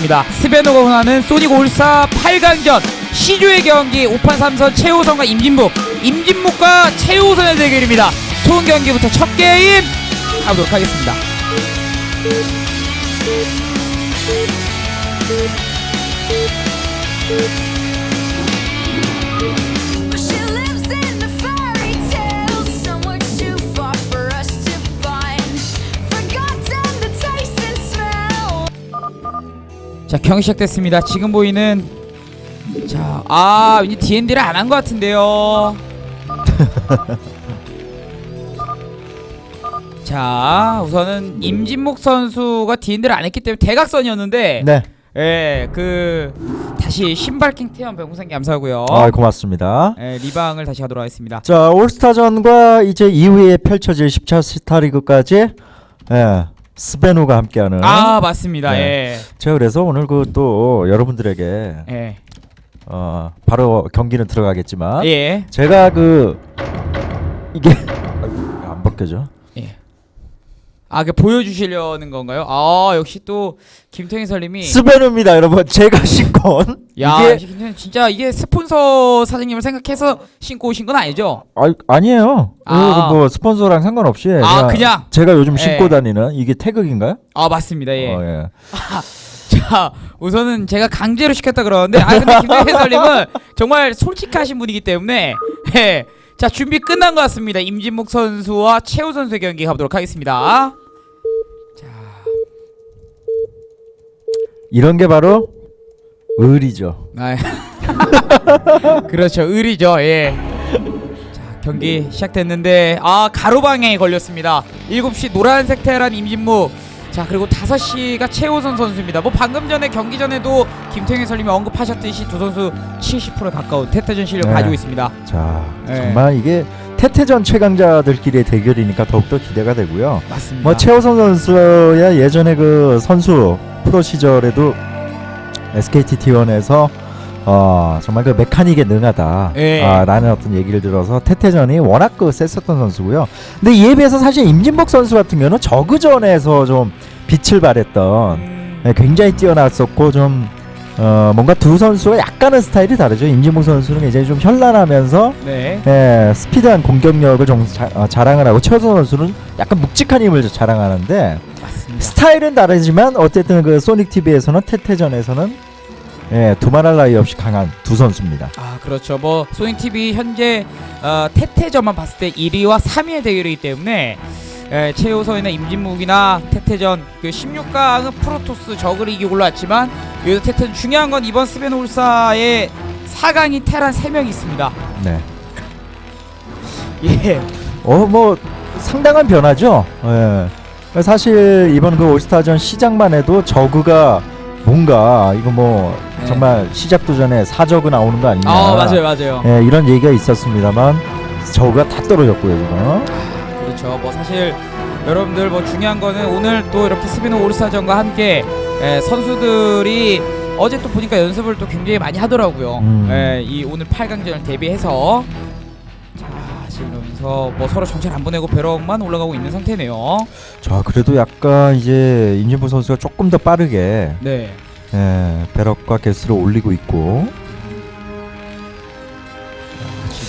입니다. 스베노가 원하는 소닉 올스타 8강전 시조의 경기 5판 3선 최우선과 임진묵 임진묵과 최우선의 대결입니다. 좋은 경기부터 첫 게임 가보도록 하겠습니다. 자 경기 시작됐습니다. 지금 보이는 자아 왠지 D&D를 안 한 것 같은데요. 자 우선은 임진묵 선수가 D&D를 안 했기 때문에 대각선이었는데 네. 예, 그 다시 신발킹 태연 병상기 감사하고요. 아, 고맙습니다. 예, 리방을 다시 하도록 하겠습니다. 자, 올스타전과 이제 이후에 펼쳐질 10차 스타리그까지 예, 스베누가 함께하는 아 맞습니다. 네. 제가 그래서 오늘 그 또 여러분들에게 예, 예, 어, 바로 경기는 들어가겠지만 예, 제가 그 이게 아이고, 안 벗겨져. 예. 아, 그 보여주시려는 건가요? 아 역시 또 김태희 설님이 스베누입니다, 여러분. 제가 신건 야 이게 김태희 진짜 이게 스폰서 사장님을 생각해서 신고 오신 건 아니죠? 아, 아니에요. 아. 이거 뭐 스폰서랑 상관없이 아, 그냥? 제가 요즘 예. 신고 다니는 이게 태극인가요? 아 맞습니다. 예. 어, 예. 자 우선은 제가 강제로 시켰다 그러는데 아 근데 김태희 설님은 정말 솔직하신 분이기 때문에 예. 자 준비 끝난 것 같습니다. 임진묵 선수와 최우 선수의 경기 가보도록 하겠습니다. 이런 게 바로 의리죠. 아, 그렇죠 의리죠 예. 자 경기 시작됐는데 아 가로 방향에 걸렸습니다 7시 노란색 테란 임진무 자 그리고 5시가 최호선 선수입니다 뭐 방금 전에 경기 전에도 김태형 해설님이 언급하셨듯이 두 선수 70% 가까운 태태전 실력 네. 가지고 있습니다 자, 네. 정말 이게 태태전 최강자들끼리의 대결이니까 더욱더 기대가 되고요. 맞습니다 뭐 최호선 선수야 예전에 그 선수 프로 시절에도 SKT T1에서 어 정말 그 메카닉에 능하다 예. 아, 라는 어떤 얘기를 들어서 태태전이 워낙 그 셌었던 선수고요. 근데 이에 비해서 사실 임진복 선수 같은 경우는 저그전에서 좀 빛을 발했던 음, 네, 굉장히 뛰어났었고 좀 어, 뭔가 두 선수가 약간은 스타일이 다르죠. 임진복 선수는 이제 좀 현란하면서 네 예, 스피드한 공격력을 좀 자, 어, 자랑을 하고 최호선 선수는 약간 묵직한 힘을 자랑하는데 맞습니다 스타일은 다르지만 어쨌든 그 소닉 TV에서는 태태전에서는 예, 두말할 나위 없이 강한 두 선수입니다. 아 그렇죠 뭐 소잉 TV 현재 어, 태태전만 봤을 때 1위와 3위의 대결이기 때문에 에, 최우선이나 임진묵이나 태태전 그 16강은 프로토스 저그를 이기고 올라왔지만 여기서 태태전 중요한 건 이번 스베놀사의 4강이 테란 3명 있습니다 네. 예 어, 뭐 상당한 변화죠. 예. 사실 이번 그 올스타전 시작만 해도 저그가 뭔가 이거 뭐 네. 정말 시작도 전에 사저그 나오는 거 아니냐. 아 맞아요 맞아요 예, 이런 얘기가 있었습니다만 저그가 다 떨어졌고요 지금. 그렇죠 뭐 사실 여러분들 뭐 중요한 거는 오늘 또 이렇게 스베노 올스타전과 함께 에, 선수들이 어제 또 보니까 연습을 또 굉장히 많이 하더라고요. 음. 에, 이 오늘 8강전을 대비해서 자 지금 그러면서 뭐 서로 정찰 안 보내고 배럭만 올라가고 있는 상태네요. 자 그래도 약간 이제 임진부 선수가 조금 더 빠르게 네. 예, 배럭과 개수를 올리고 있고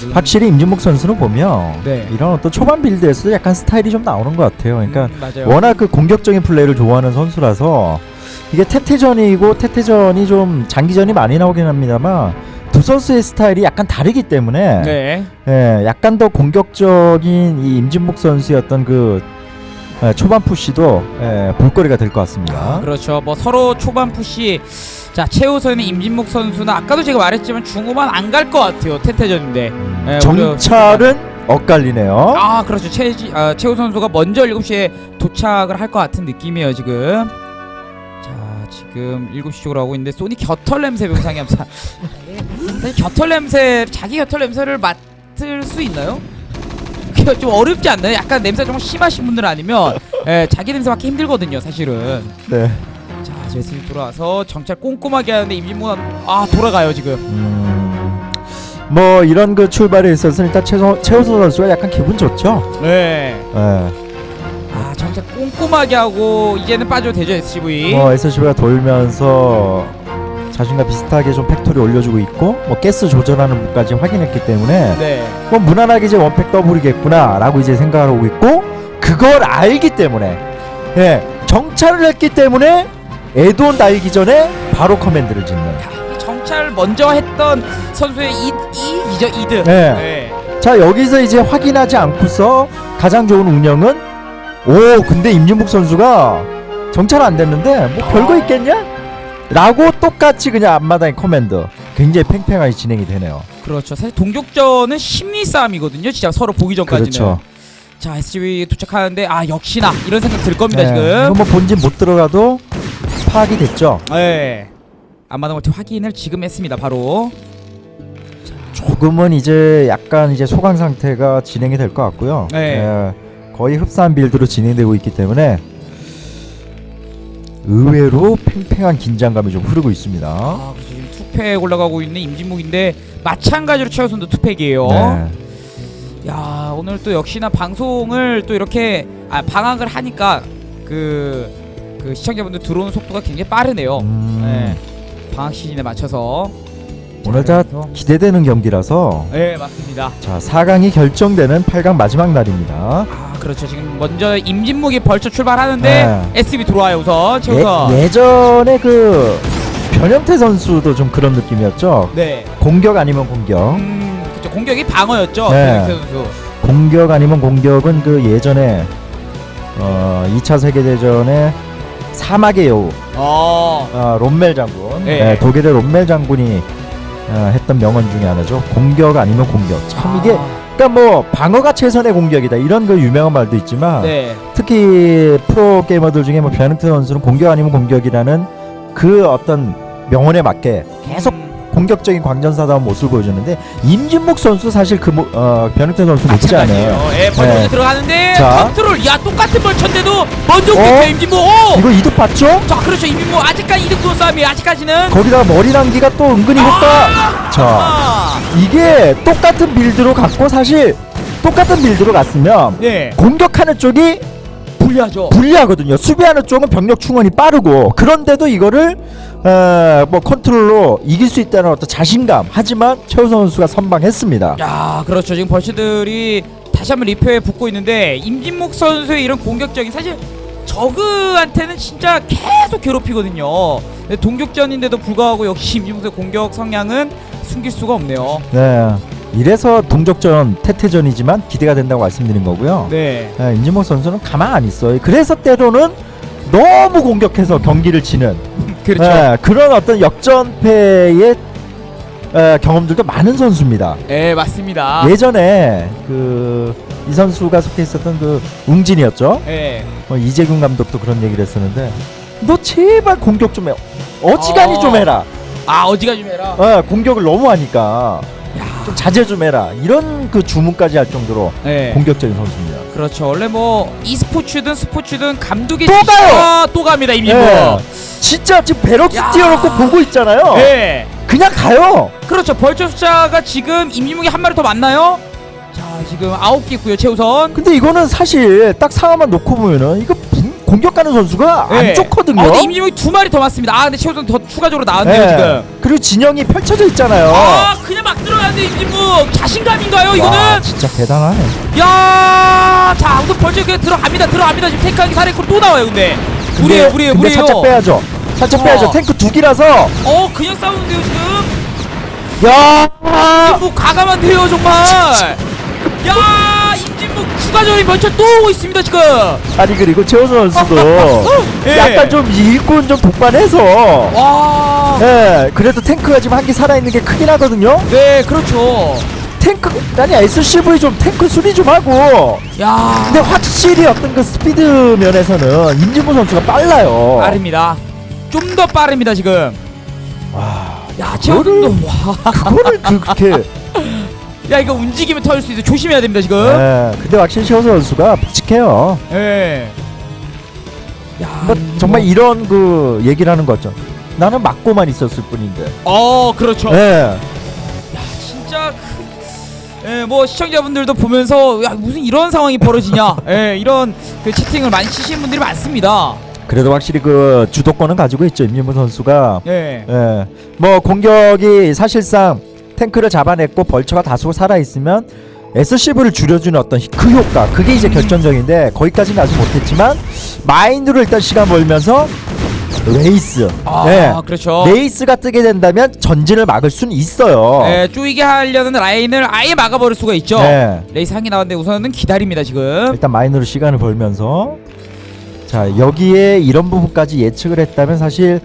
지금 확실히 임진목 선수는 보면 네. 이런 어떤 초반 빌드에서 약간 스타일이 좀 나오는 것 같아요. 그러니까 음, 맞아요. 워낙 그 공격적인 플레이를 좋아하는 선수라서 이게 태태전이고 태태전이 좀 장기전이 많이 나오긴 합니다만 두 선수의 스타일이 약간 다르기 때문에 네. 예, 약간 더 공격적인 이 임진목 선수의 어떤 그 예, 초반 푸시도 예, 볼거리가 될 것 같습니다. 그렇죠. 뭐 서로 초반 푸시 자 최우선의 임진묵 선수는 아까도 제가 말했지만 중후반 안 갈 것 같아요. 태태전인데. 음, 예, 정찰은 엇갈리네요. 아 그렇죠 최지 아, 최우 선수가 먼저 7시에 도착을 할 것 같은 느낌이에요 지금 자 지금 7시 쪽으로 하고 있는데 소니 겨털 냄새 병상이 함사 사실 겨털 냄새 자기 겨털 냄새를 맡을 수 있나요? 그게 좀 어렵지 않나요? 약간 냄새 좀 심하신 분들 아니면 예, 자기 냄새 맡기 힘들거든요 사실은 네. 자 제슬 돌아와서 정찰 꼼꼼하게 하는데 임진모가 아 돌아가요 지금 음, 뭐 이런 그 출발에 있어서 일단 최소, 최호선 선수가 약간 기분 좋죠. 네 예. 아, 정, 진짜 꼼꼼하게 하고 이제는 빠져도 되죠 SCV. 뭐 SCV가 돌면서 자신과 비슷하게 좀 팩토리 올려주고 있고 뭐 가스 조절하는 부분까지 확인했기 때문에 네. 뭐 무난하게 이제 원팩 더블이겠구나라고 이제 생각을 하고 있고 그걸 알기 때문에 예 정찰을 했기 때문에 에돈 달기 전에 바로 커맨드를 짓는 이 정찰 먼저 했던 선수의 이 이기죠 이득. 네. 네. 자 여기서 이제 확인하지 않고서 가장 좋은 운영은 오 근데 임진묵 선수가 정찰 안 됐는데 뭐 별거 있겠냐? 라고 똑같이 그냥 앞마당에 커맨드 굉장히 팽팽하게 진행이 되네요 그렇죠. 사실 동족전은 심리 싸움이거든요. 진짜 서로 보기 전까지는. 그렇죠 자 SCV 도착하는데 아 역시나 이런 생각 들 겁니다 네, 지금. 이거 뭐 본진 못 들어가도 파악이 됐죠 네. 안마당 멀티 확인을 지금 했습니다. 바로. 조금은 이제 약간 이제 소강 상태가 진행이 될 것 같고요 네. 예, 거의 흡사한 빌드로 진행되고 있기 때문에 의외로 팽팽한 긴장감이 좀 흐르고 있습니다 아 그렇죠. 지금 투팩 올라가고 있는 임진묵인데 마찬가지로 최우선도 투팩이에요. 네. 야 오늘 또 역시나 방송을 또 이렇게 아 방학을 하니까 그, 그 시청자분들 들어오는 속도가 굉장히 빠르네요. 음. 네. 방학 시즌에 맞춰서 오늘 자, 그래서- 기대되는 경기라서 네 맞습니다. 자 4강이 결정되는 8강 마지막 날입니다. 아 그렇죠 지금 먼저 임진묵이 벌써 출발하는데 네. SB 들어와요 우선 최우선. 예, 예전에 그 변형태 선수도 좀 그런 느낌이었죠. 네. 공격 아니면 공격, 음 그렇죠 공격이 방어였죠. 네. 변형태 선수. 공격 아니면 공격은 그 예전에 어 2차 세계 대전에 사막의 여우 어. 어, 롬멜 장군, 네. 네, 독일의 롬멜 장군이 어, 했던 명언 중에 하나죠. 공격 아니면 공격. 참 이게 아, 그러니까 뭐 방어가 최선의 공격이다 이런 그 유명한 말도 있지만 네. 특히 프로 게이머들 중에 뭐 변형태 선수는 공격 아니면 공격이라는 그 어떤 명언에 맞게 계속 음, 공격적인 광전사다운 모습을 보여주는데 임진묵 선수 사실 그 모, 어, 변형태 선수 못지 않아요. 예, 벌써 네. 들어가는데 자. 컨트롤. 야 똑같은 벌천데도 먼저 어? 임진묵. 오. 이거 이득 봤죠? 자 그렇죠 임진묵 아직까지 이득 구호 싸움이 아직까지는. 거기다가 머리 남기가 또 은근히 효과. 자 아. 이게 똑같은 빌드로 갔고 사실 똑같은 빌드로 갔으면 네. 공격하는 쪽이 불리하죠. 불리하거든요. 수비하는 쪽은 병력 충원이 빠르고 그런데도 이거를 어, 뭐 컨트롤로 이길 수 있다는 어떤 자신감. 하지만 최우선 선수가 선방했습니다. 야 그렇죠 지금 벌츠들이 다시 한번 리표에 붙고 있는데 임진묵 선수의 이런 공격적인 사실 저그한테는 진짜 계속 괴롭히거든요. 근데 동격전인데도 불구하고 역시 임진묵 선수의 공격 성향은 숨길 수가 없네요. 네. 이래서 동족전 태태전이지만 기대가 된다고 말씀드린 거고요. 네. 네, 임진목 선수는 가만 안 있어요. 그래서 때로는 너무 공격해서 경기를 치는 그렇죠. 네, 그런 어떤 역전패의 에, 경험들도 많은 선수입니다. 네 맞습니다. 예전에 그 이 선수가 속해 있었던 그 웅진이었죠. 네. 어, 이재균 감독도 그런 얘기를 했었는데 너 제발 공격 좀 해. 어지간히 어. 좀 해라. 아 어디가 좀 해라. 어, 공격을 너무 하니까 야. 좀 자제 좀 해라. 이런 그 주문까지 할 정도로 네. 공격적인 선수입니다. 그렇죠. 원래 뭐 e스포츠든 스포츠든 감독이 또 가요! 또 갑니다 임진묵. 네. 진짜 지금 베럭스 야. 띄워놓고 보고 있잖아요. 네. 그냥 가요. 그렇죠. 벌처 숫자가 지금 임진묵이 한 마리 더 많나요? 자 지금 아홉 개 있고요. 최우선. 근데 이거는 사실 딱 상황만 놓고 보면은 이거 분- 공격 가는 선수가 네. 안 좋거든요. 아, 근데 임진묵이 두 마리 더 많습니다. 아 근데 최우선 더 추가적으로 나왔네요 네. 지금. 그리고 진영이 펼쳐져 있잖아요. 아 그냥 막 들어가는데 임진묵 자신감인가요 와, 이거는? 진짜 대단하네. 야, 자 우선 벌써 그냥 들어갑니다. 들어갑니다. 지금 탱크 한개 살아있고 또 나와요. 근데 근데- 무리예요, 무리예요, 근데 무리예요. 살짝 빼야죠. 살짝 어. 빼야죠. 탱크 두 기라서. 어 그냥 싸우는데요 지금. 야. 임진묵 과감한데요 정말. 야 추가적인 벌처 또 오고 있습니다 지금. 아니 그리고 최호선 선수도 예. 약간 좀 일꾼 좀 독반해서. 와. 예, 그래도 탱크가 지금 한 개 살아 있는 게 크긴 하거든요. 네 그렇죠. 탱크 아니 SCV 좀 탱크 수리 좀 하고. 야. 근데 확실히 어떤 그 스피드 면에서는 임진무 선수가 빨라요. 빠릅니다. 좀 더 빠릅니다 지금. 와, 야 와. 그거를 그- 그렇게. 야 이거 움직이면 터질 수 있어. 조심해야 됩니다 지금. 예, 근데 확실히 최호선 선수가 묵직해요. 예. 야 뭐 이거- 정말 이런 그 얘기를 하는 거죠. 나는 맞고만 있었을 뿐인데. 어 그렇죠. 예. 야 진짜 그... 예, 뭐 시청자분들도 보면서 야 무슨 이런 상황이 벌어지냐, 예, 이런 그 채팅을 많이 치시는 분들이 많습니다. 그래도 확실히 그 주도권은 가지고 있죠 임진무 선수가. 예, 예. 뭐 공격이 사실상 탱크를 잡아냈고 벌처가 다수 살아 있으면 SCV를 줄여주는 어떤 그 효과 그게 이제 결정적인데 거기까지는 아직 못했지만 마인드로 일단 시간 벌면서 레이스 아, 네. 그렇죠. 레이스가 뜨게 된다면 전진을 막을 수는 있어요. 예, 쪼이게 하려는 라인을 아예 막아버릴 수가 있죠. 네. 레이스 한개 나왔는데 우선은 기다립니다 지금. 일단 마인으로 시간을 벌면서 자 여기에 이런 부분까지 예측을 했다면 사실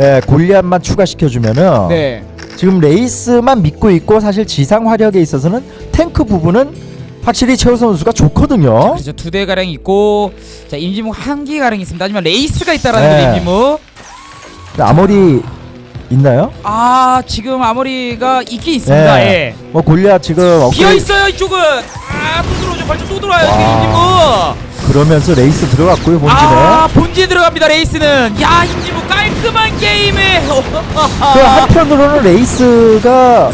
예, 골리앗만 추가시켜주면은 네. 지금 레이스만 믿고 있고 사실 지상 화력에 있어서는 탱크 부분은 확실히 최우 선수가 좋거든요. 그렇죠. 두 대 가량 있고 자 임진무 한기 가량 있습니다. 하지만 레이스가 있다라는 네. 거죠 임진무. 아무리 있나요? 아 지금 아머리가 있긴 있습니다. 네. 예. 뭐 골리앗 지금 비어 있어요 이쪽은. 아또 들어오죠. 벌써 또 들어와요 지금 와. 임진무. 그러면서 레이스 들어갔고요 본진에. 아 본진 들어갑니다 레이스는. 야 임진무 깔 끔한 게임에. 그 한편으로는 레이스가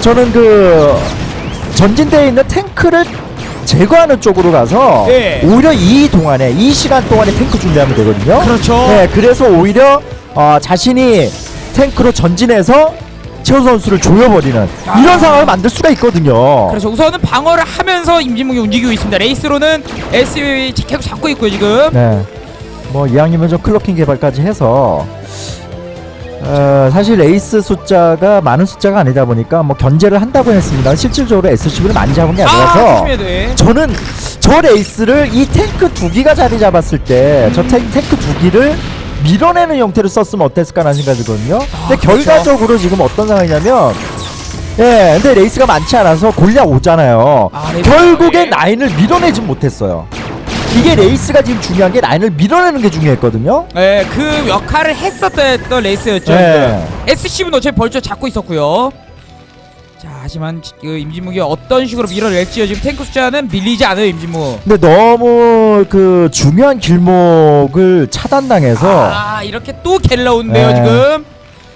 저는 그 전진대에 있는 탱크를 제거하는 쪽으로 가서 네. 오히려 이 동안에 이 시간 동안에 탱크 준비하면 되거든요. 그렇죠. 네, 그래서 오히려 어, 자신이 탱크로 전진해서 최우 선수를 조여버리는 아. 이런 상황을 만들 수가 있거든요. 그렇죠. 우선은 방어를 하면서 임진묵이 움직이고 있습니다. 레이스로는 SUV 계속 잡고 있고요 지금. 네. 뭐 이왕이면 좀 클로킹 개발까지 해서 어, 사실 레이스 숫자가 많은 숫자가 아니다 보니까 뭐 견제를 한다고 했습니다. 실질적으로 SCV를 많이 잡은 게아 아니라서 조심해야 돼. 저는 저 레이스를 이 탱크 두 기가 자리 잡았을 때 저 탱크 두 기를 밀어내는 형태로 썼으면 어땠을까라는 생각이 들거든요. 근데 그렇죠. 결과적으로 지금 어떤 상황이냐면 예, 근데 레이스가 많지 않아서 골려 오잖아요. 아, 레이스. 결국엔 라인을 밀어내진 못했어요. 이게 레이스가 지금 중요한 게 라인을 밀어내는 게 중요했거든요. 네, 그 역할을 했었던 레이스였죠. 네. SCV는 어차피 벌써 잡고 있었고요. 자, 하지만 지- 그 임진묵이 어떤 식으로 밀어낼지요. 지금 탱크 숫자는 밀리지 않아요, 임진묵. 근데 너무 그 중요한 길목을 차단당해서 아, 이렇게 또 갤러운데요, 네. 지금.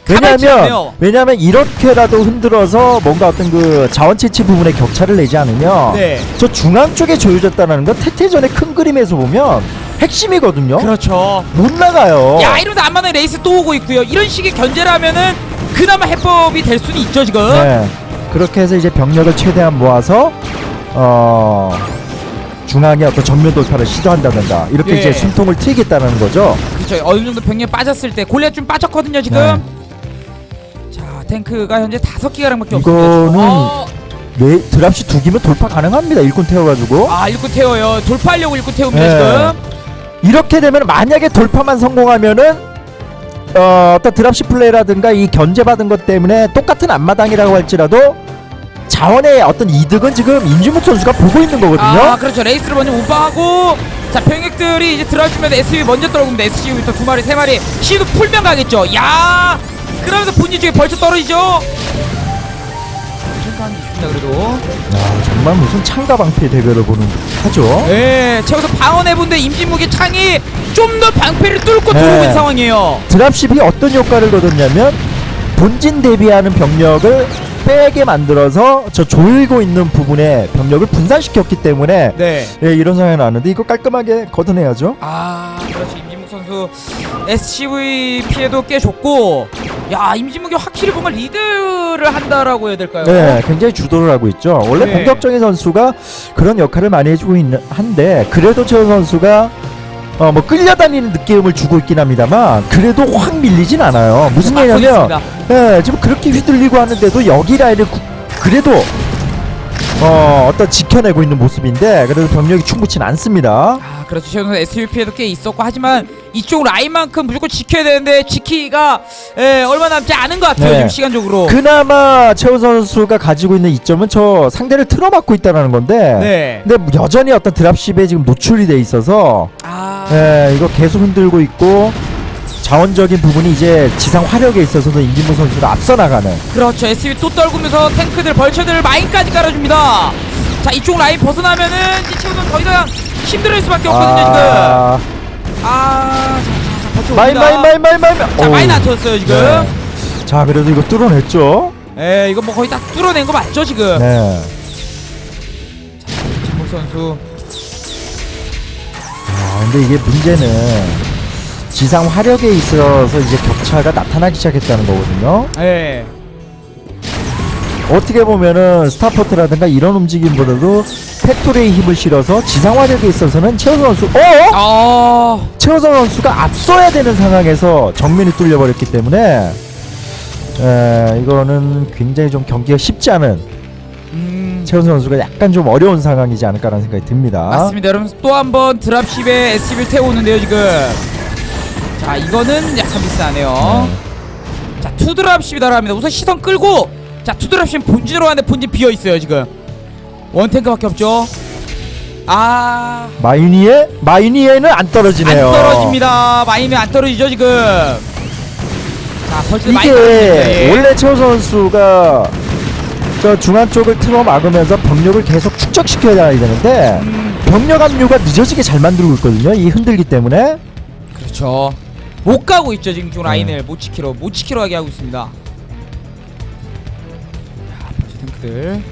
왜냐면 않네요. 왜냐면 이렇게라도 흔들어서 뭔가 어떤 그 자원 채취 부분에 격차를 내지 않으면 네. 저 중앙 쪽에 조여졌다는 건 태태전의 큰 그림에서 보면 핵심이거든요. 그렇죠. 못 나가요. 야, 이러면서 안만에 레이스 또 오고 있고요. 이런 식의 견제를 하면은 그나마 해법이 될 수는 있죠, 지금. 네. 그렇게 해서 이제 병력을 최대한 모아서 어 중앙에 어떤 전면 돌파를 시도한다든가 이렇게 예. 이제 숨통을 트이겠다는 거죠. 그렇죠. 어느 정도 병력 빠졌을 때 골리앗 좀 빠졌거든요, 지금. 네. 자, 탱크가 현재 다섯 기가량밖에 이거는 없습니다. 어, 네, 드랍시 두 기면 돌파 가능합니다. 일꾼 태워가지고 아, 일꾼 태워요. 돌파하려고 일꾼 태웁니다, 네. 지금. 이렇게 되면 만약에 돌파만 성공하면은 어, 어떤 드랍시 플레이라든가 이 견제받은 것 때문에 똑같은 앞마당이라고 할지라도 자원의 어떤 이득은 지금 임준묵 선수가 보고 있는 거거든요. 아, 그렇죠. 레이스를 먼저 우방하고 자, 병력들이 이제 들어주면 SUV 먼저 떨어집니다. SUV부터 두 마리, 세 마리. 시도 풀면 가겠죠. 야! 그러면서 본진 쪽에 벌써 떨어지죠. 있습니다, 그래도. 야, 정말 무슨 창가 방패 대결을 보는 하죠. 예, 채워서 방어내본데 임진묵의 창이 좀 더 방패를 뚫고 네. 들어오고 있는 상황이에요. 드랍십이 어떤 효과를 거뒀냐면 본진 대비하는 병력을 빼게 만들어서 저 조이고 있는 부분에 병력을 분산시켰기 때문에 네. 예, 이런 상황이 나왔는데 이거 깔끔하게 걷어내야죠. 아, 그렇지. 선수 SCV 피해도 꽤 줬고, 야, 임진묵이 확실히 뭔가 리드를 한다라고 해야 될까요? 네, 굉장히 주도를 하고 있죠. 원래 네. 공격적인 선수가 그런 역할을 많이 해주고 있는 한데 그래도 저 선수가 어 뭐 끌려다니는 느낌을 주고 있긴 합니다만 그래도 확 밀리진 않아요. 무슨 얘기냐면 있습니다. 네, 지금 그렇게 휘둘리고 하는데도 여기 라인을 구- 그래도 어 어떤 지켜내고 있는 모습인데 그래도 병력이 충분치는 않습니다. 아, 그렇죠. 최현 선수 SUV 피해도 꽤 있었고, 하지만 이쪽 라인만큼 무조건 지켜야 되는데 지키기가 예, 얼마 남지 않은 것 같아요. 네. 지금 시간적으로. 그나마 최우 선수가 가지고 있는 이점은 저 상대를 틀어막고 있다는 건데 네. 근데 여전히 어떤 드랍십에 지금 노출이 돼 있어서 아, 예, 이거 계속 흔들고 있고 자원적인 부분이 이제 지상 화력에 있어서도 임진무 선수가 앞서 나가는 그렇죠. SUV 또 떨구면서 탱크들, 벌처들 마인까지 깔아줍니다. 자, 이쪽 라인 벗어나면은 이제 최우선 더 이상 힘들을 수밖에 없거든요, 지금. 아, 아, 자, 자, 자, 버텨 마인 마인 마인 마인 마인 자, 어우, 많이 낮췄어요, 지금. 네. 자 그래도 이거 뚫어냈죠 예, 이거 뭐 거의 다 뚫어낸 거 맞죠, 지금? 네 임진묵 선수. 아, 근데 이게 문제는 지상 화력에 있어서 이제 격차가 나타나기 시작했다는 거거든요. 예. 어떻게 보면은 스타포트라든가 이런 움직임보다도 팩토리에 힘을 실어서 지상 화력에 있어서는 최우선 선수, 어? 어. 최우선 선수가 앞서야 되는 상황에서 정면이 뚫려버렸기 때문에 에, 이거는 굉장히 좀 경기가 쉽지 않은 음. 최우선 선수가 약간 좀 어려운 상황이지 않을까라는 생각이 듭니다. 맞습니다. 여러분 또 한 번 드랍십에 SCB를 태우는데요 지금. 자 이거는 약간 비싸네요. 네. 자 투드랍십이 달합니다. 우선 시선 끌고 자 투드랍십 본진으로 가는데 본진 비어 있어요 지금. 원 탱크밖에 없죠. 아. 마이니에 마이니에는 안 떨어지네요. 안 떨어집니다. 마인은 안 떨어지죠 지금. 자 벌써 많이 이게 떨어집니다. 예. 원래 최우 선수가 저 중앙 쪽을 틀어 막으면서 병력을 계속 축적시켜야 되는데 음, 병력 합류가 늦어지게 잘 만들고 있거든요. 이 흔들기 때문에 그렇죠. 못 가고 있죠 지금 중 라인을 네. 못 지키러 못 지키러 가게 하고 있습니다. 야, 벌써 탱크들.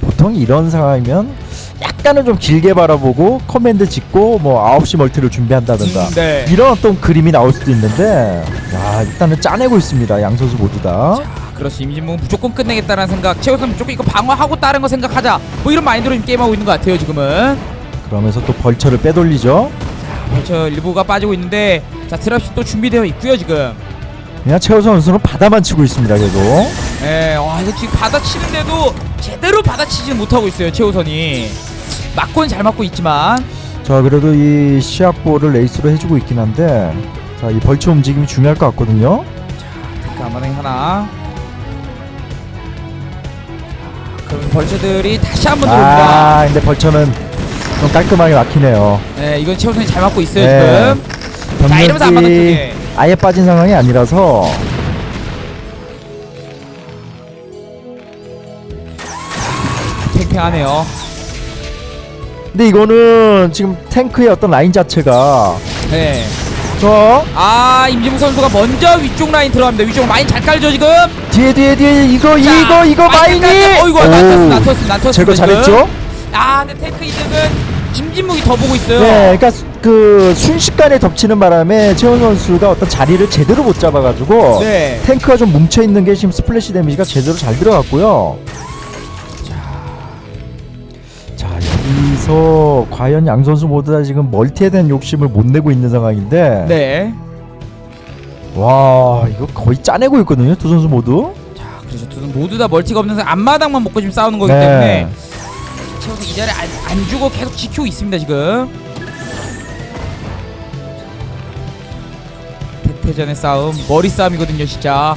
보통 이런 상황이면 약간은 좀 길게 바라보고 커맨드 짓고 뭐 9시 멀티를 준비한다든가 음, 네. 이런 어떤 그림이 나올 수도 있는데 야 일단은 짜내고 있습니다. 양 선수 모두 다. 자, 그렇지 임진묵 무조건 끝내겠다는 생각. 최우선 무조건 이거 방어하고 다른 거 생각하자. 뭐 이런 마인드로 지금 게임하고 있는 것 같아요 지금은. 그러면서 또 벌처를 빼돌리죠. 벌써 일부가 빠지고 있는데 자 드랍십 또 준비되어 있고요 지금. 그냥 최우 선수는 바다만 치고 있습니다. 계속. 예, 와 이거 지금 받아치는데도 제대로 받아치지 못하고 있어요 최우선이. 맞고는 잘 맞고 있지만. 자 그래도 이 시합볼을 레이스로 해주고 있긴 한데 자 이 벌처 움직임이 중요할 것 같거든요. 그 앞마당에 하나. 그럼 벌처들이 다시 한 번 들어옵니다. 아 근데 벌처는 좀 깔끔하게 막히네요. 네, 이건 최우선이 잘 맞고 있어요 네. 지금. 자 이러면서 병력이 쪽에. 아예 빠진 상황이 아니라서 팽팽하네요. 근데 이거는 지금 탱크의 어떤 라인 자체가 네. 저 아 임진묵 선수가 먼저 위쪽 라인 들어갑니다. 위쪽 라인 잘 깔죠 지금. 뒤에 뒤에 뒤에 이거 자, 이거 이거 마인 마이니 깔죠. 어이구 나토스 나토스 나토스. 제거 잘했죠? 아 근데 탱크 이득은 임진묵이 더 보고 있어요. 네, 그러니까 수- 그 순식간에 덮치는 바람에 최원 선수가 어떤 자리를 제대로 못 잡아가지고 네. 탱크가 좀 뭉쳐 있는 게 지금 스플래시 데미지가 제대로 잘 들어갔고요. 자, 여기서 과연 양 선수 모두 다 지금 멀티에 대한 욕심을 못 내고 있는 상황인데, 네. 와 이거 거의 짜내고 있거든요 두 선수 모두. 자 그렇죠. 두 분 모두 다 멀티가 없는 상 앞마당만 먹고 지금 싸우는 거기 네. 때문에 최우선 이 자리 안, 안 주고 계속 지키고 있습니다 지금. 태태전의 싸움 머리 싸움이거든요 진짜.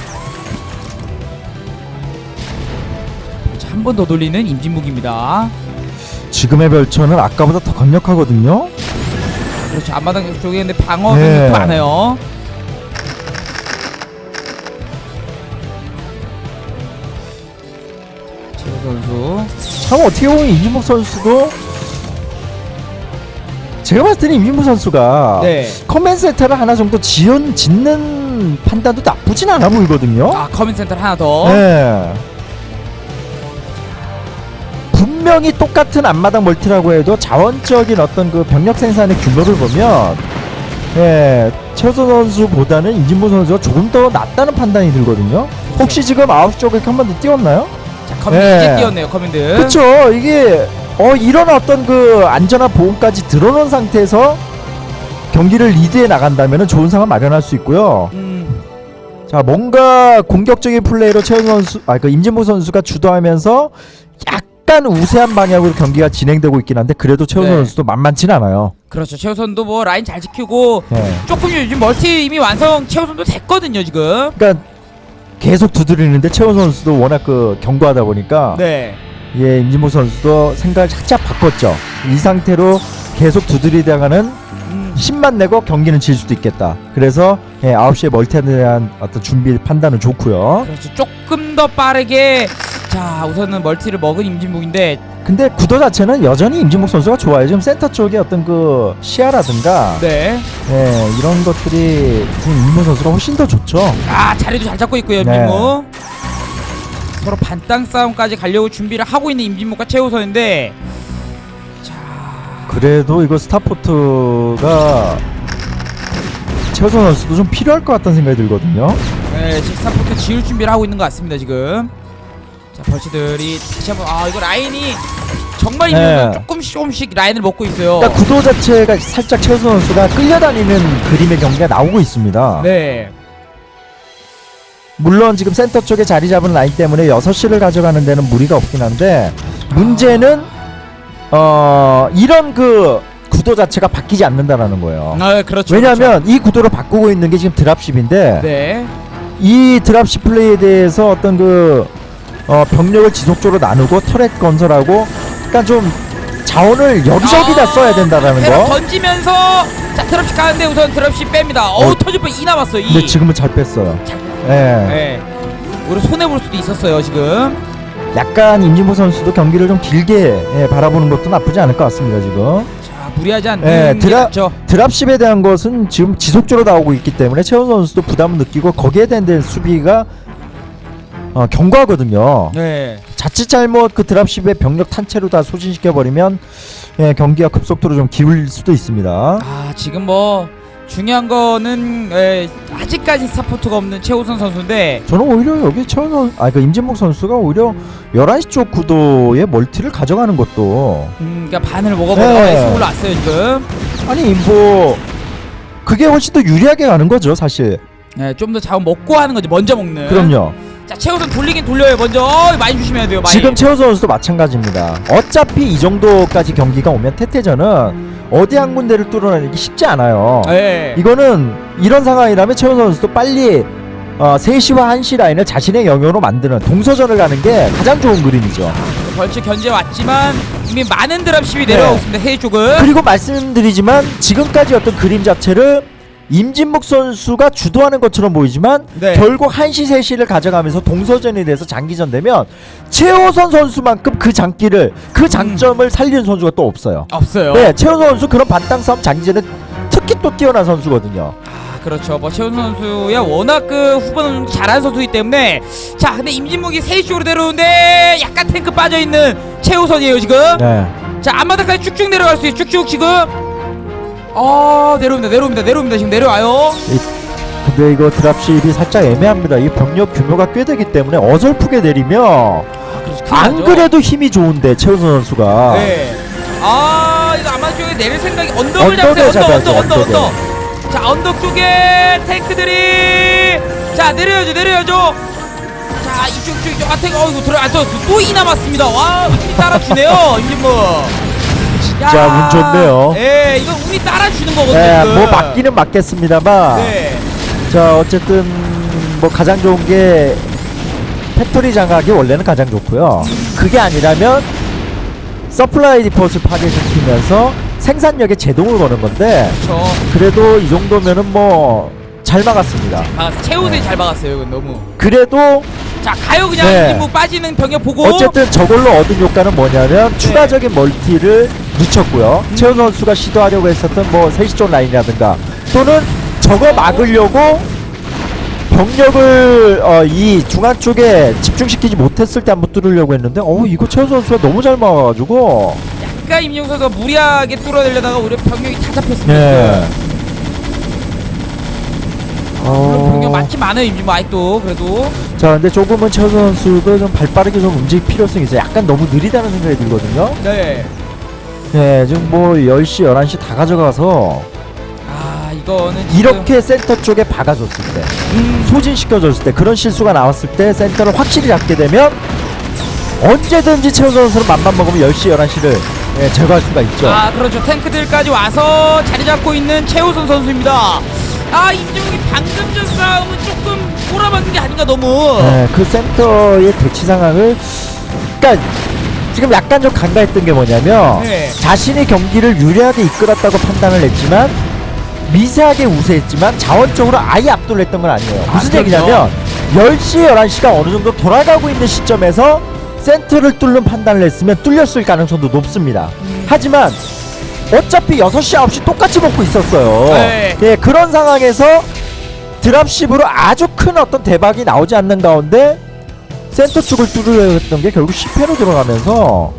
한 번 더 돌리는 임진묵입니다. 지금의 별처는 아까보다 더 강력하거든요. 그렇죠. 앞마당 쪽에 근데 방어 네. 병력도 많아요. 최우 선수. 참 어떻게 보면 임진묵 선수도 제가 봤을 때는 임진묵 선수가 네. 커맨 센터를 하나 정도 지은 짓는 판단도 나쁘진 않아 보이거든요. 아 커맨 센터 하나 더. 네. 분명히 똑같은 앞마당 멀티라고 해도 자원적인 어떤 그 병력 생산의 규모를 보면 예, 최소 선수보다는 임진모 선수가 조금 더 낫다는 판단이 들거든요. 혹시 지금 아홉 쪽에 한 번더 띄웠나요? 자 커맨드 네. 이제 띄웠네요 커맨드. 그렇죠. 이게 어 이런 어떤 그 안전한 보험까지 들어놓은 상태에서 경기를 리드해 나간다면 좋은 상황 마련할 수 있고요. 음. 자 뭔가 공격적인 플레이로 최현 선수, 아그 임진모 선수가 주도하면서 약간 우세한 방향으로 경기가 진행되고 있긴 한데 그래도 최현 네. 선수도 만만치는 않아요. 그렇죠. 최우선도 뭐 라인 잘 지키고 네. 조금 요즘 멀티 이미 완성 최우선도 됐거든요 지금. 그러니까 계속 두드리는데 최현 선수도 워낙 그 견고하다 보니까 네. 예 임진모 선수도 생각을 살짝 바꿨죠. 이 상태로 계속 두드리다가는 음. 힘만 내고 경기는 질 수도 있겠다. 그래서 예, 9시에 멀티에 대한 어떤 준비 판단은 좋고요. 그렇죠. 조금 더 빠르게 자 우선은 멀티를 먹은 임진묵인데 근데 구도 자체는 여전히 임진목 선수가 좋아요. 지금 센터 쪽에 어떤 그 시야라든가 네. 예, 이런 것들이 지금 임진목 선수가 훨씬 더 좋죠. 아 자리도 잘 잡고 있고요 네. 임진묵. 서로 반땅 싸움까지 가려고 준비를 하고 있는 임진묵과 최우선인데 그래도 이거 스타포트가 최우선 선수도 좀 필요할 것 같다는 생각이 들거든요. 네, 지금 스타포트 지을 준비를 하고 있는 것 같습니다 지금. 자 벌치들이 다시 한번 아 이거 라인이 정말 네. 임명선 조금씩 조금씩 라인을 먹고 있어요. 그러니까 구도 자체가 살짝 최우선 선수가 끌려다니는 그림의 경기가 나오고 있습니다. 네. 물론 지금 센터 쪽에 자리 잡은 라인 때문에 6시를 가져가는 데는 무리가 없긴 한데 문제는 어 이런 그 구도 자체가 바뀌지 않는다라는 거예요. 아 그렇죠. 왜냐하면 이 구도를 바꾸고 있는 게 지금 드랍십인데 그렇죠. 네. 이 드랍십 플레이에 대해서 어떤 그 어, 병력을 지속적으로 나누고 터렛 건설하고 그러니까 좀 자원을 여기저기다 아, 써야 된다라는 거. 던지면서 자 드랍십 가는데 우선 드랍십 뺍니다. 어우 어. 터질 뻔2 남았어요. 2. 근데 지금은 잘 뺐어요. 잘 예. 네. 오히려 손해 볼 수도 있었어요 지금. 약간 임진모 선수도 경기를 좀 길게 예, 바라보는 것도 나쁘지 않을 것 같습니다 지금. 자 무리하지 않는 예, 게 드라- 낫죠. 드랍십에 대한 것은 지금 지속적으로 나오고 있기 때문에 최원 선수도 부담을 느끼고 거기에 대한 데 수비가 어, 경과거든요. 네. 자칫 잘못 그 드랍십의 병력 탄체로 다 소진시켜 버리면 예, 경기가 급속도로 좀 기울일 수도 있습니다. 아 지금 뭐 중요한 거는 에, 아직까지 사포트가 없는 최우선 선수인데 저는 오히려 여기 최원 선, 아그 임진목 선수가 오히려 11시 쪽 구도의 멀티를 가져가는 것도 음, 그러니까 반을 먹어버려 네. 네. 올라왔어요 지금. 아니 뭐 그게 훨씬 더 유리하게 가는 거죠 사실. 네, 좀 더 자원 먹고 하는 거지 먼저 먹는. 그럼요. 자 최우선 돌리긴 돌려요 먼저. 어, 많이 조심해야 돼요. 많이. 지금 최우 선수도 마찬가지입니다. 어차피 이 정도까지 경기가 오면 태태전은 어디 한 군데를 뚫어내기 쉽지 않아요. 네. 이거는 이런 상황이라면 최우 선수도 빨리 어, 3시와 1시 라인을 자신의 영역으로 만드는 동서전을 가는 게 가장 좋은 그림이죠. 벌칙 견제 왔지만 이미 많은 드랍십이 네. 내려오고 있습니다. 헤이 쪽은. 그리고 말씀드리지만 지금까지 어떤 그림 자체를 임진묵 선수가 주도하는 것처럼 보이지만 네. 결국 1시 3시를 가져가면서 동서전에 대해서 장기전 되면 최호선 선수만큼 그 장기를 그 장점을 살리는 선수가 또 없어요. 없어요. 네, 최호선 선수 그런 반땅 싸움 장기전에 특히 또 뛰어난 선수거든요. 아 그렇죠. 뭐 최우선 선수야 워낙 그 후보는 잘하는 선수이기 때문에 자 근데 임진묵이 세이 쪽으로 내려오는데 약간 탱크 빠져 있는 최우선이에요 지금. 네. 자 앞마당까지 쭉쭉 내려갈 수 있어요. 쭉쭉 지금. 아 내려옵니다. 내려옵니다. 내려옵니다. 지금 내려와요. 근데 이거 드랍십이 살짝 애매합니다. 이 병력 규모가 꽤 되기 때문에 어설프게 내리면 아 그렇죠. 안. 그래도 힘이 좋은데 최호선 선수가 네. 아 이거 아마 쪽에 내릴 생각이 언덕을 언덕에 잡으세요. 언덕 잡아야죠, 언덕 언덕. 언덕. 자 언덕 쪽에 탱크들이 자 내려야죠 내려야죠. 자 이쪽 이쪽 이쪽 아 탱크 어이구 들어 안 떨었어 또이 남았습니다. 와 운이 따라주네요 임진무. 진짜 운 좋네요. 예 이거 운이 따라주는 거거든요. 네, 지금. 뭐 맞기는 맞겠습니다만 네. 자 어쨌든 뭐 가장 좋은 게 팩토리 장악이 원래는 가장 좋고요. 그게 아니라면 서플라이 디포트 파괴시키면서 생산력에 제동을 거는 건데 그렇죠. 그래도 이 정도면은 뭐 잘 막았습니다. 막았어. 최우선이 잘 막았어요. 이건 너무. 그래도 자 가요 그냥 네. 빠지는 병력 보고. 어쨌든 저걸로 얻은 효과는 뭐냐면 추가적인 멀티를 늦췄고요. 최우 선수가 시도하려고 했었던 뭐 세시존 라인이라든가 또는 저거 막으려고 병력을 어, 이 중앙 쪽에 집중시키지 못했을 때 한번 뚫으려고 했는데 어 이거 최우 선수가 너무 잘 막아가지고 약간 임용 선수가 무리하게 뚫어내려다가 오히려 병력이 다 잡혔습니다. 네. 물론 병력 어, 많지 않아요 임진모 아직도 그래도 자 근데 조금은 최우 선수도 좀 발빠르게 좀 움직일 필요성이 있어요. 약간 너무 느리다는 생각이 들거든요. 네. 네 지금 뭐 10시 11시 다 가져가서 아 이거는 지금- 이렇게 센터 쪽에 박아줬을 때 음, 소진시켜줬을 때 그런 실수가 나왔을 때 센터를 확실히 잡게 되면 언제든지 최우 선수는 맘만 먹으면 10시 11시를 예, 제거할 수가 있죠 아 그렇죠 탱크들까지 와서 자리 잡고 있는 최우선 선수입니다. 아 임종이 방금 전 싸움은 조금 꼬라박은 게 아닌가 너무. 예, 그 센터의 대치 상황을 그러니까 지금 약간 좀 간과했던 게 뭐냐면 네. 자신의 경기를 유리하게 이끌었다고 판단을 했지만 미세하게 우세했지만 자원적으로 아예 압도를 했던 건 아니에요 아, 무슨 그럼요. 얘기냐면 10시 11시가 어느 정도 돌아가고 있는 시점에서 센터를 뚫는 판단을 했으면 뚫렸을 가능성도 높습니다 음. 하지만 어차피 6시 9시 똑같이 먹고 있었어요 네. 예, 그런 상황에서 드랍십으로 아주 큰 어떤 대박이 나오지 않는 가운데 센터 쪽을 뚫으려 했던 게 결국 10회로 들어가면서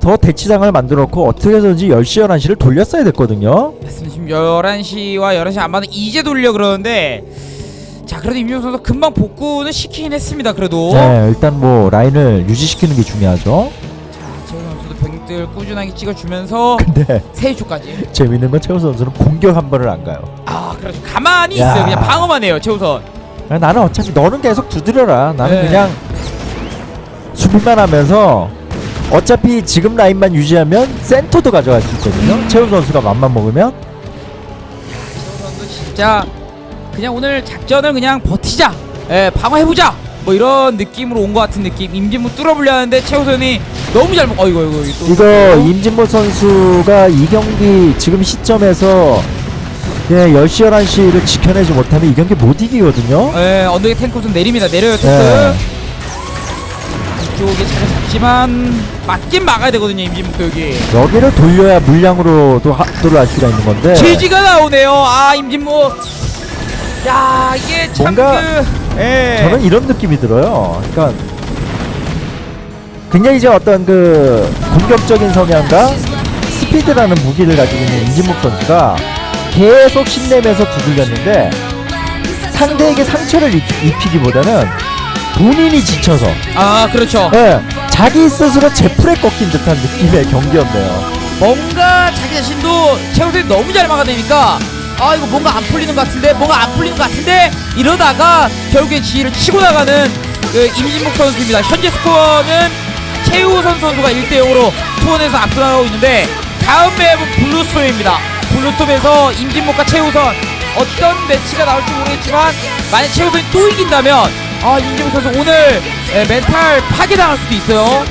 더 대치상을 만들어 놓고 어떻게든지 10시 11시를 돌렸어야 됐거든요. 맞습니다. 지금 11시와 11시 안 맞는 이제 돌려 그러는데 자 그래도 임준혁 선수 금방 복구는 시키긴 했습니다. 그래도 네, 일단 뭐 라인을 유지시키는 게 중요하죠. 병들 꾸준하게 찍어주면서 근데 세주까지 재밌는 건 최우 선수는 공격 한 번을 안 가요. 아 그렇죠 가만히 야. 있어요 그냥 방어만 해요 최우선 아, 나는 어차피 너는 계속 두드려라. 나는 네. 그냥 수비만 하면서 어차피 지금 라인만 유지하면 센터도 가져갈 수 있거든요. 음. 최우 선수가 맘만 먹으면 최우선도 진짜 그냥 오늘 작전을 그냥 버티자 예 방어해보자 뭐 이런 느낌으로 온 것 같은 느낌. 임진무 뚫어보려 하는데 최우선이 너무 잘 먹.. 어이구 어이구 또 이거 임진모 선수가 이 경기 지금 시점에서 예, 10시 11시를 지켜내지 못하면 이 경기 못 이기거든요. 예 언덕에 탱크선 내립니다. 내려요 탱크. 네. 이쪽에 차를 잡지만 맞긴 막아야 되거든요 임진묵도 여기. 여기를 돌려야 물량으로도 합도를 할 수가 있는 건데. 지지가 나오네요. 아 임진묵 야 이게 참 뭔가 그 예. 저는 이런 느낌이 들어요. 그러니까 굉장히 이제 어떤 그 공격적인 성향과 스피드라는 무기를 가지고 있는 임진묵 선수가 계속 신내면서 두들겼는데 상대에게 상처를 입, 입히기보다는 본인이 지쳐서 아 그렇죠 예, 자기 스스로 제풀에 꺾인 듯한 느낌의 경기였네요. 뭔가 자기 자신도 최우선이 너무 잘 막아내니까 아 이거 뭔가 안 풀리는 것 같은데? 뭔가 안 풀리는 것 같은데? 이러다가 결국엔 지휘를 치고 나가는 그 임진묵 선수입니다. 현재 스코어는 최우선 선수가 1대0으로 투원에서 앞서나가고 있는데 다음 맵은 블루스톰입니다. 블루스톰에서 임진묵과 최우선 어떤 매치가 나올지 모르겠지만 만약 최우선이 또 이긴다면 아 임진묵 선수 오늘 에, 멘탈 파괴당할 수도 있어요